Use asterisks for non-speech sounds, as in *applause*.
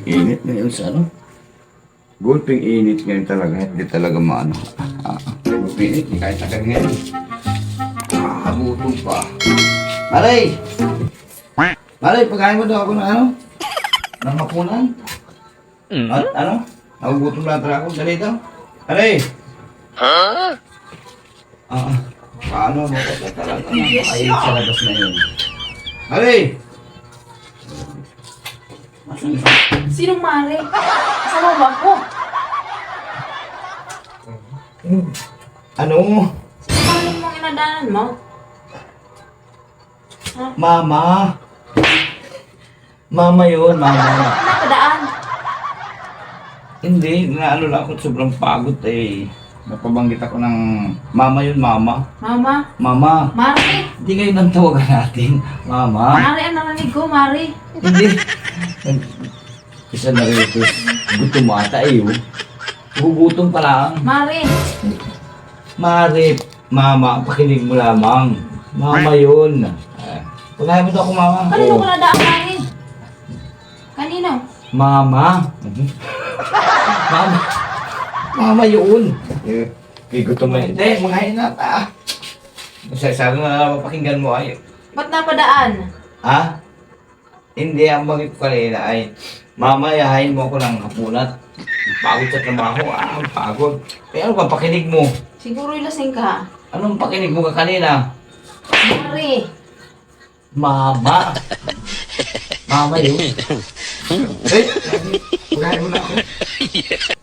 ngayon sa ano? Gulping init ngayon talaga. Hindi talaga maano. Ah, gulping init. Kahit tagal ngayon. Ah, gutom pa. Maray! Maray, pagkain mo daw ako ng ano? Ng hapunan? At ano? Nagugutom na talaga ako. Dali daw. Maray! Ha? Ah, paano mo ko talaga napakainit sa labas na yun? Maray! Sinong Mare? Kasama ba ako? Ano? Paano mong inadanan mo? Mama. Mama yun, mama. Napadaan. Hindi, naano lang ako sobrang pagod eh. Napabanggit ako ng mama yun, mama. Mama. Mama. Mare. Hindi kayo nang tawagan natin. Mama. Mare, ang narinig ko, Mare. Hindi. Isa na rin ito. Gutom ata eh. oh. Gugutom pa lang. Mare. Mari, mama, pakinig mo lamang. Mama yun. Ah, Pagkaya mo daw ako, mama. Kanino Oo. ko nadaan, Mare? Kanino? Mama. *laughs* Mama. Mama yun. Eh, eh, gutom na. Hindi, mga na ta. Kasi sabi na mapakinggan mo ay, Ba't napadaan? ha? Hindi, ang bagay ko kanina ay, Mama, yahain mo ako ng hapunat. Pagod sa trabaho, ah, pagod. Kaya ano ba, pakinig mo? Siguro ilasing ka. Anong pakinig mo ka kanina? Mare. Mama. Mama yun. *laughs* Eh, pagkain mo na ako.